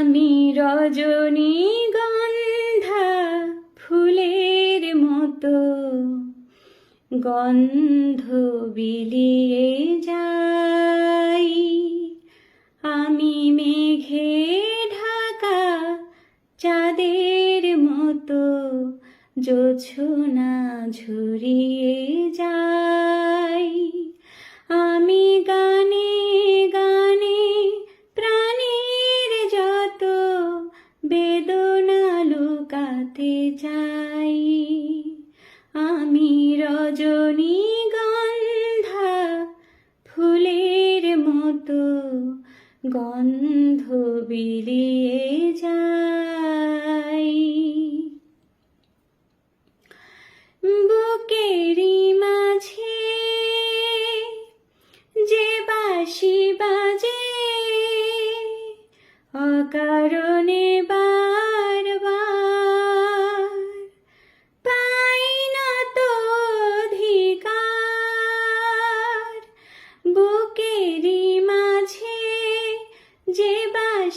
আমি রজনী গন্ধা ফুলের মতো। গন্ধ বিলিয়ে যাই। আমি মেঘে ঢাকা চাঁদের মতো। জোছনা ঝুরিয়ে যাই। বেদনা লুকাতে চাই। আমি রজনী গন্ধা ফুলের মতো গন্ধ বিলিয়ে যাই। বুকেরি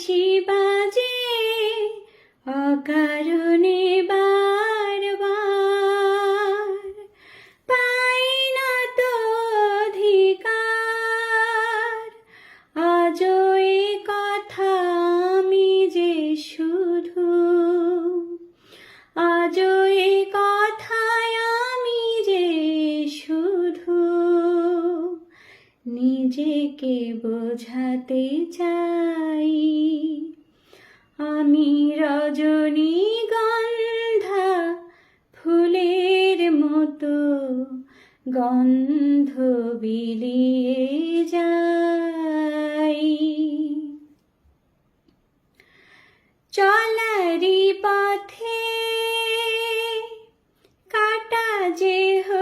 七八 নিজেকে বোঝাতে চাই। আমি রজনী গন্ধা, ফুলের মতো গন্ধ বিলিয়ে যাই। চলারি পথে কাটা যে চা